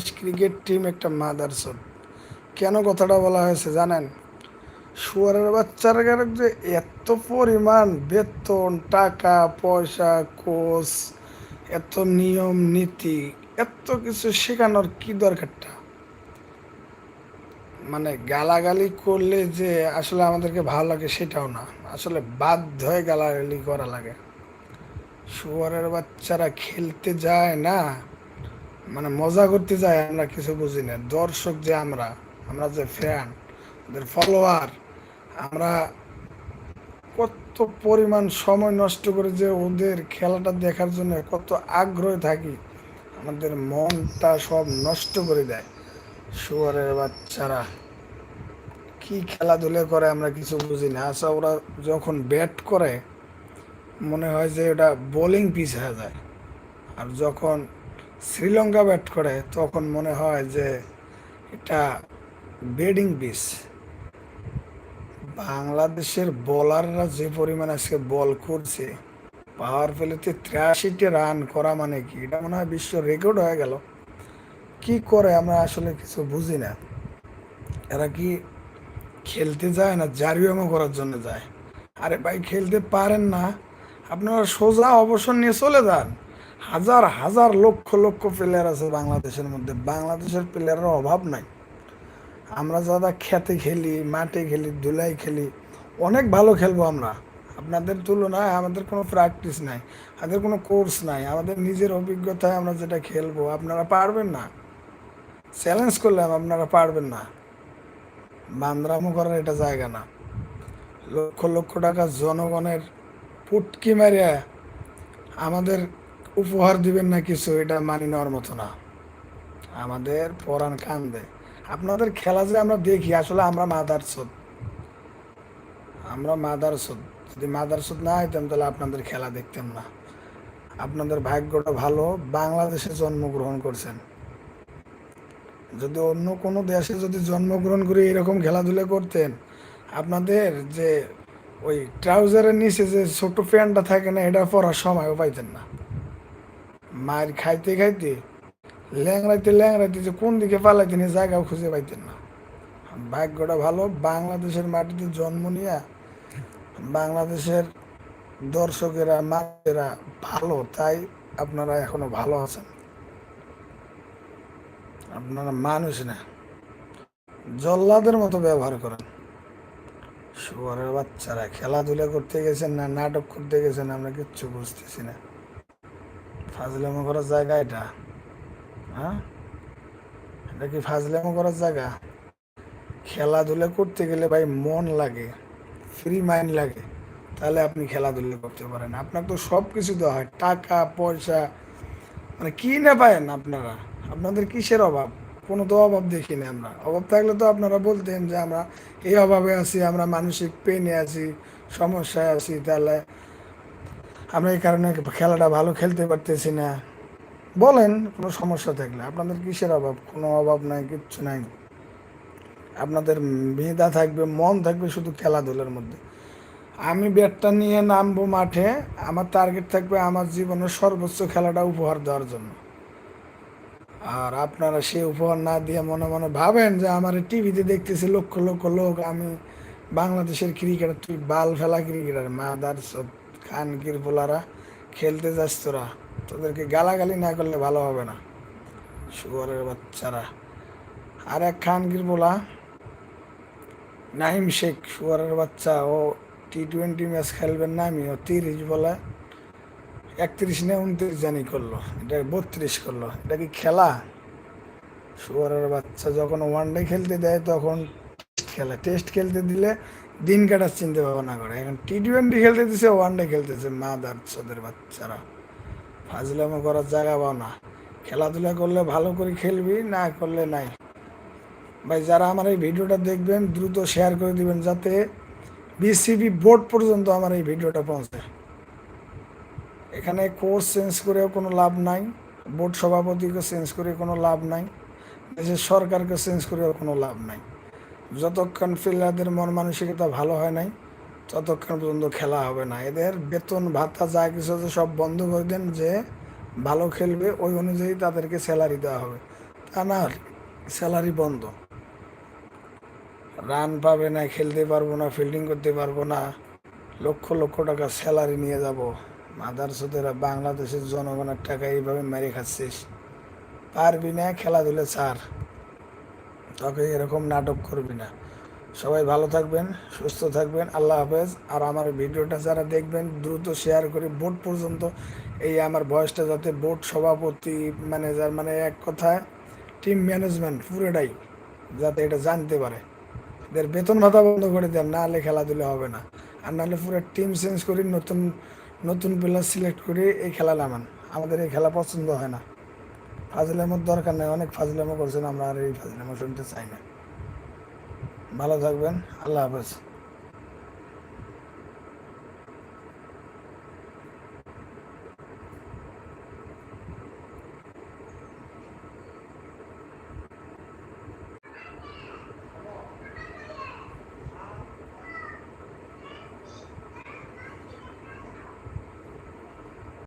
Cricket team একটা মাদারসোন কেন কথাটা বলা হয়েছে জানেন? শুয়ারের বাচ্চারা যে এত পরিমাণ বেতন, টাকা, পয়সা, কোচ, এত নিয়ম, নীতি, এত কিছু শেখানোর কি দরকারটা? মানে গালাগালি করলে যে আসলে আমাদেরকে ভালো লাগে সেটাও না। আসলে বাধ্য হয়ে গালাগালি করা লাগে। শুয়ারের বাচ্চারা খেলতে যায় না। মানে মজা করতে যাই আমরা কিছু বুঝি না। দর্শক যে আমরা আমরা যে ফ্যান ওদের ফলোয়ার আমরা কত পরিমাণ সময় নষ্ট করে যে ওদের খেলাটা দেখার জন্য কত আগ্রহে থাকি, আমাদের মনটা সব নষ্ট করে দেয়। শুয়ারের বাচ্চারা, কি খেলাধুলা করে আমরা কিছু বুঝি না। আচ্ছা ওরা যখন ব্যাট করে, মনে হয় যে ওটা বোলিং পিচ হয়ে যায়। আর যখন শ্রীলঙ্কা ব্যাট করে, তখন মনে হয় যে এটা বেডিং পিচ। বাংলাদেশের বোলাররা যে পরিমাণ আজকে বল করছে পাওয়ার প্লেতে ত্রিয়াশিটি রান করা মানে কি? এটা মনে হয় বিশ্ব রেকর্ড হয়ে গেল। কি করে আমরা আসলে কিছু বুঝি না। এরা কি খেলতে যায় না জারিয়ামো করার জন্য যায়? আরে ভাই, খেলতে পারেন না। আপনারা সোজা অবসর নিয়ে চলে যান। হাজার হাজার লক্ষ লক্ষ প্লেয়ার আছে বাংলাদেশের মধ্যে। বাংলাদেশের প্লেয়ারের অভাব নাই। আমরা যারা খেতে খেলি, মাঠে খেলি ধুলাই খেলি, অনেক ভালো খেলব আমরা। আপনাদের তুলনায় আমাদের কোনো প্র্যাকটিস নাই, আমাদের কোনো কোর্স নাই, আমাদের নিজের অভিজ্ঞতায় আমরা যেটা খেলব, আপনারা পারবেন না। চ্যালেঞ্জ করলাম, আপনারা পারবেন না। বান্দরামো করার এটা জায়গা না। লক্ষ লক্ষ টাকা জনগণের পুটকি মারিয়া আমাদের উপহার দিবেন না কিছু এটা মানি নেওয়ার মতো না? আমাদের পরাণ কান্দে। আপনাদের খেলা যে আমরা দেখি, আসলে আমরা মাদার সোদ আমরা মাদার সোদ যদি মাদার সোদ না হইতাম, তাহলে আপনাদের খেলা দেখতাম না। আপনাদের ভাগ্যটা ভালো, বাংলাদেশে জন্মগ্রহণ করছেন। যদি অন্য কোনো দেশে যদি জন্মগ্রহণ করে এরকম খেলাধুলা করতেন, আপনাদের যে ওই ট্রাউজারের নিচে যে ছোট প্যান্টটা থাকে না, এটা পরার সময়ও পাইতেন না। মায়ের খাইতে খাইতে ল্যাংড়াইতে ল্যাংড়াইতে যে কোন দিকে পালাইতেন জায়গাও খুঁজে পাইতেন না। ভাগ্যটা ভালো, বাংলাদেশের মাটিতে জন্ম নিয়ে বাংলাদেশের দর্শকেরা মায়েরা ভালো, তাই আপনারা এখনও ভালো আছেন। আপনারা মানুষ না, জল্লাদের মতো ব্যবহার করেন। শুয়ারের বাচ্চারা খেলাধুলা করতে গেছেন না, নাটক করতে গেছেন, আমরা কিচ্ছু বুঝতেছি না। ফাজলামো করার জায়গা এটা? হ্যাঁ? এটা কি ফাজলামো করার জায়গা? খেলাধুলা করতে গেলে ভাই মন লাগে ফ্রি মাইন্ড লাগে। তাহলে আপনি খেলাধুলা করতে পারেন। আপনার তো সব কিছু দেওয়া হয়। টাকা, পয়সা মানে কি না পায়েন আপনারা? আপনাদের কিসের অভাব? কোনো তো অভাব দেখি না আমরা। অভাব থাকলে তো আপনারা বলতেন যে আমরা এই অভাবে আছি, আমরা মানসিক পেনে আছি, সমস্যায় আছি, তাহলে আমরা এই কারণে খেলাটা ভালো খেলতে পারতেছি না। বলেন, কোনো সমস্যা থাকলে। আপনাদের কিসের অভাব? কোনো অভাব নাই, কিচ্ছু নাই। আপনাদের মেধা থাকবে, মন থাকবে শুধু খেলাধুলার মধ্যে। আমি ব্যাটটা নিয়ে নামবো মাঠে, আমার টার্গেট থাকবে আমার জীবনের সর্বোচ্চ খেলাটা উপহার দেওয়ার জন্য। আর আপনারা সে উপহার না দিয়ে মনে মনে ভাবেন যে আমার টিভিতে দেখতেছি লক্ষ লক্ষ লোক, আমি বাংলাদেশের ক্রিকেটার, তুই বাল ফেলা ক্রিকেটার মাদার সব খানকির পোলারা খেলতে যাস তোরা। তোদেরকে গালাগালি না করলে ভালো হবে না। শুয়ারের বাচ্চারা। আর এক খানকির পোলা নাহিম শেখ, শুয়ারের বাচ্চা। ও টি টোয়েন্টি ম্যাচ খেলবেন না আমি ও তিরিশ বলে একত্রিশ না উনত্রিশ জানি করল। এটা বত্রিশ করল। এটা কি খেলা? শুয়ারের বাচ্চা যখন ওয়ান ডে খেলতে দেয়, তখন খেলে। টেস্ট খেলতে দিলে দিন কাটার চিন্তা ভাবনা করে। এখন টি টোয়েন্টি খেলতে দিছে ওয়ান ডে খেলতেছে মা দার্সদের বাচ্চারা। ফাজলামো করার জায়গা পাও না। খেলাধুলা করলে ভালো করে খেলবি, না করলে নাই। ভাই, যারা আমার এই ভিডিওটা দেখবেন, দ্রুত শেয়ার করে দিবেন যাতে বিসিবি বোর্ড পর্যন্ত আমার এই ভিডিওটা পৌঁছে। এখানে কোর্স চেঞ্জ করেও কোনো লাভ নাই বোর্ড সভাপতিকে চেঞ্জ করে কোনো লাভ নাই, দেশের সরকারকে চেঞ্জ করেও কোনো লাভ নাই। যতক্ষণ প্লেয়ারদের মন মানসিকতা ভালো হয় নাই, ততক্ষণ পর্যন্ত খেলা হবে না। এদের বেতন, ভাতা, যা কিছু আছে সব বন্ধ করে দেন যে ভালো খেলবে, ওই অনুযায়ী তাদেরকে স্যালারি দেওয়া হবে। তা না স্যালারি বন্ধ। রান পাবে না, খেলতে পারব না ফিল্ডিং করতে পারব না, লক্ষ লক্ষ টাকা স্যালারি নিয়ে যাব। মাদারসোদেরা বাংলাদেশের জনগণের টাকা এইভাবে মেরে খাচ্ছিস। পারবি না, খেলাধুলা ছাড়। তোকে এরকম নাটক করবি না। সবাই ভালো থাকবেন, সুস্থ থাকবেন, আল্লাহ হাফেজ। আর আমার ভিডিওটা যারা দেখবেন, দ্রুত শেয়ার করে বোর্ড পর্যন্ত এই আমার বয়সটা যাতে বোর্ড সভাপতি ম্যানেজার মানে এক কথায় টিম ম্যানেজমেন্ট পুরোটাই যাতে এটা জানতে পারে। এদের বেতন ভাতা বন্ধ করে দেন, না নাহলে খেলাধুলা হবে না। আর নাহলে পুরো টিম চেঞ্জ করি নতুন নতুন প্লেয়ার সিলেক্ট করে এই খেলা নামান। আমাদের এই খেলা পছন্দ হয় না। ফাজলামোর দরকার নেই, অনেক ফাজলামো করছেন, আমরা আর এই ফাজলামো শুনতে চাই না। ভালো থাকবেন, আল্লাহ হাফেজ।